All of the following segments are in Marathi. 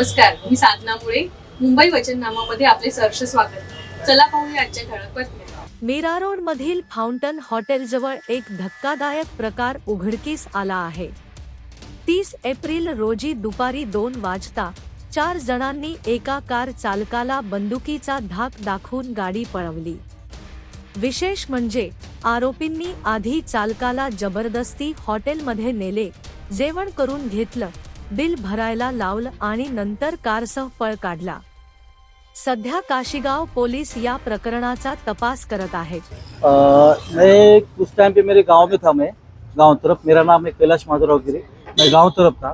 नमस्कार मी साधना मुळे. मुंबई वचननामामध्ये आपले सहर्ष स्वागत. चला पाहूया आजच्या ठळक बातम्या. मीरा रोड मधील फाउंटन हॉटेलजवळ एक धक्कादायक प्रकार उघडकीस आला आहे. तीस एप्रिल रोजी दुपारी दोन वाजता चार जणांनी एका कार चालकाला बंदुकीचा धाक दाखवून गाडी पळवली. विशेष म्हणजे आरोपींनी आधी चालकाला जबरदस्ती हॉटेलमध्ये नेले जेवण करून घेतलं बिल भरायला लावलं आणि नंतर कारसह पळ काढला. सध्या काशीगाव पोलीस या प्रकरणाचा तपास करत आहेत. मैं उस टाइम पे मेरे गांव में था मैं गांव तरफ. मेरा नाम है कैलाश माधवराव गिरी. मैं गांव तरफ था.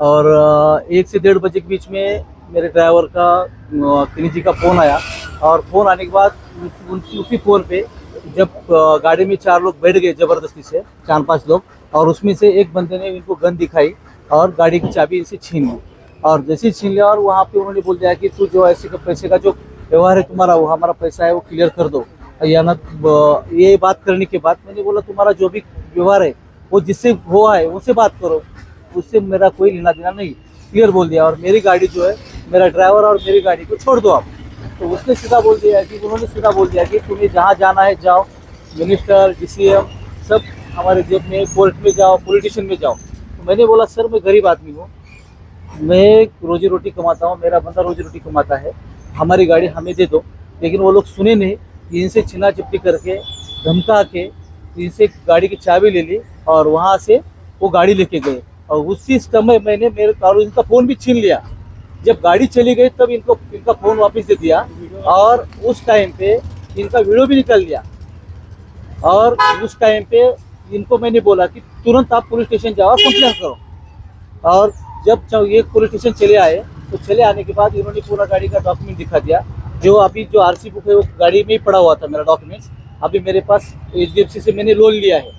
और अ, एक से डेढ़ बजे के बीच में मेरे ड्राइवर का किनी जी का फ़ोन आया. और फ़ोन आने के बाद उस- उनकी उसी फ़ोन पे जब अ, गाड़ी में चार लोग बैठ गए ज़बरदस्ती से चार पांच लोग. और उसमें से एक बंदे ने इनको गन दिखाई. और गाड़ी की चाबी इनसे छीन ली। और जैसे ही छीन लिया और वहाँ पे उन्होंने बोल दिया कि तू जो ऐसे का पैसे का जो व्यवहार है तुम्हारा, वो हमारा पैसा है, वो क्लियर कर दो। या ना ये बात करने के बाद मैंने बोला, तुम्हारा जो भी व्यवहार है, वो जिससे हुआ है उससे बात करो। उससे मेरा कोई लेना देना नहीं। क्लियर बोल दिया। और मेरी गाड़ी जो है, मेरा ड्राइवर और मेरी गाड़ी को छोड़ दो आप। तो उसने सीधा बोल दिया कि, उन्होंने सीधा बोल दिया कि, तुम्हें जहाँ जाना है, जाओ। मिनिस्टर डीसीएम सब हमारे जेब में कोर्ट में जाओ पॉलिटिशियन में जाओ। मैंने बोला, सर, मैं गरीब आदमी हूँ। मैं रोजी रोटी कमाता हूँ, मेरा बंदा रोजी रोटी कमाता है। हमारी गाड़ी हमें दे दो। लेकिन वो लोग सुने नहीं इनसे छिना चिपटी करके, धमका के इनसे गाड़ी की चाबी ले ली और वहाँ से वो गाड़ी लेके गए। और उसी समय मैंने मेरे और इनका फ़ोन भी छीन लिया। जब गाड़ी चली गई, तब इनको, इनका फ़ोन वापस दे दिया और उस टाइम पे इनका वीडियो भी निकल लिया। और उस टाइम पे इनको मैंने बोला कि तुरंत आप पुलिस स्टेशन जाओ और कंप्लेन करो। और जब ये पुलिस स्टेशन चले आए तो चले आने के बाद इन्होंने पूरा गाड़ी का डॉक्यूमेंट दिखा दिया। जो अभी जो आरसी बुक है वो गाड़ी में ही पड़ा हुआ था मेरा डॉक्यूमेंट्स अभी मेरे पास एच से मैंने लोन लिया है।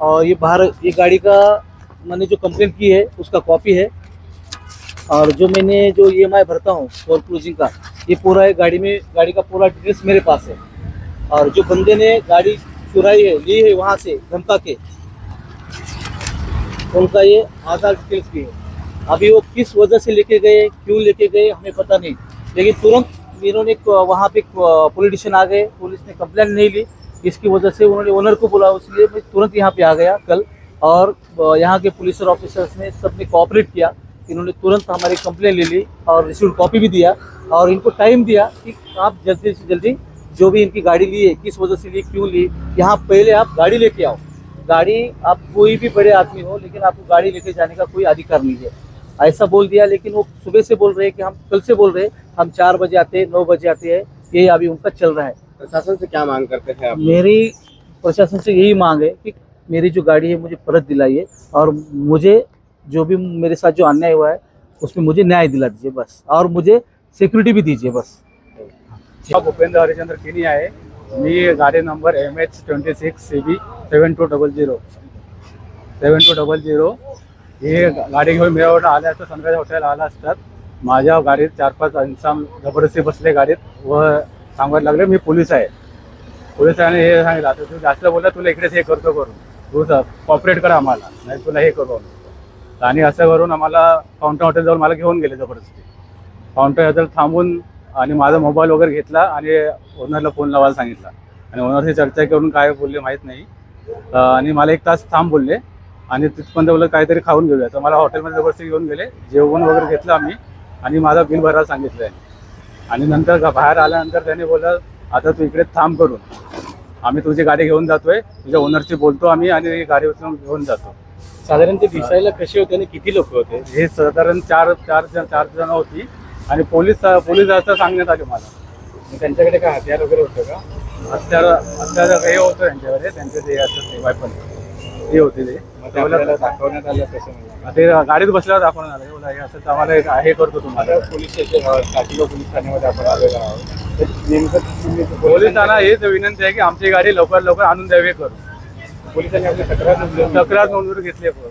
और ये बाहर, ये गाड़ी का मैंने जो कंप्लेन की है, उसका कॉपी है। और जो मैंने जो ईएमआई भरता हूँ फोर क्रूजिंग का, ये पूरा है गाड़ी में, गाड़ी का पूरा डिटेल्स मेरे पास है। और जो बंदे ने गाड़ी चुराई है, ली है वहाँ से, धमका के। उनका ये आधार डिटेल्स भी है। अभी वो किस वजह से लेके गए, क्यों लेके गए, हमें पता नहीं। लेकिन तुरंत इन्होंने वहाँ पे पॉलिटिशियन आ गए पुलिस ने कंप्लेन नहीं ली। इसकी वजह से उन्होंने ओनर को बोला इसलिए मैं तुरंत यहाँ पे आ गया कल। और यहाँ के पुलिस और ऑफिसर्स ने सबने कोऑपरेट किया इन्होंने तुरंत हमारी कंप्लेन ले ली और रिसीव कॉपी भी दिया। और इनको टाइम दिया कि आप जल्दी से जल्दी जो भी इनकी गाड़ी ली है किस वजह से ली क्यों ली यहाँ पहले आप गाड़ी लेके आओ। गाड़ी आप कोई भी बड़े आदमी हो लेकिन आपको गाड़ी लेके जाने का कोई अधिकार नहीं है। ऐसा बोल दिया लेकिन वो सुबह से बोल रहे हैं कि हम कल से बोल रहे हैं हम चार बजे आते हैं नौ बजे आते हैं ये अभी उनका चल रहा है। प्रशासन से क्या मांग करते हैं आप? मेरी प्रशासन से यही मांग है कि मेरी जो गाड़ी है मुझे परत दिलाइए और मुझे जो भी मेरे साथ जो अन्याय हुआ है उसमें मुझे न्याय दिला दीजिए बस और मुझे सिक्योरिटी भी दीजिए बस। भूपेंद्र हरिचंद्र किनी आहे. मी गाडी number M H twenty six C B seven two double zero seven two double zero ही गाडी घेऊन मिळवणं आल्या असतात संध्याकाळी हॉटेल आला असतात. माझ्या गाडीत चार पाच इन्सान जबरदस्ती बसले गाडीत व सांगायला लागले मी पोलीस आहे. पोलिसांनी हे सांगितलं आता तू जास्त बोलला तुला इकडेच हे करतो करून. तू कॉपरेट कर आम्हाला नाही तुला हे करू आम्ही. आणि असं करून आम्हाला काउंटर हॉटेल जाऊन मला घेऊन गेले जबरदस्ती. काउंटर हॉटेल थांबून आणि माझा मोबाईल वगैरे घेतला आणि ओनरला फोन लावायला सांगितला. आणि ओनरशी चर्चा करून काय बोलले माहीत नाही. आणि मला एक तास थांब बोलले. आणि तिथपर्यंत बोललं काहीतरी खाऊन घेऊया. तर मला हॉटेलमध्ये जबरदस्ती घेऊन गेले. जेवण वगैरे घेतलं आम्ही. आणि माझा बिल भरायला सांगितलं आहे आणि नंतर बाहेर आल्यानंतर त्याने बोललं आता तू इकडे थांब करून. आम्ही तुझी गाडी घेऊन जातोय. तुझ्या ओनरशी बोलतो आम्ही आणि गाडी उचलून घेऊन जातो. साधारण ते दिसायला कसे होते आणि किती लोक होते? हे साधारण चार चार जण चार जण होती. आणि पोलीस पोलीस असं सांगण्यात आले मला. त्यांच्याकडे काय हत्यार वगैरे होतं का? हत्यार हत्यार हे होतं त्यांच्याकडे. त्यांचे ते असं ते वायपन ते होते ते. दाखवण्यात आलं कसं ते गाडीत बसल्यावर दाखवून आलं. एवढं हे असं आम्हाला एक हे करतो तुम्हाला. पोलीस स्टेशन काशीगाव पोलीस ठाण्यामध्ये आपण आलेलो आहोत. नेमकं पोलिसांना हेच विनंती आहे की आमची गाडी लवकर लवकर आणून द्यावी करू पोलिसांनी आपली तक्रार तक्रार नोंदवून घेतली आहे.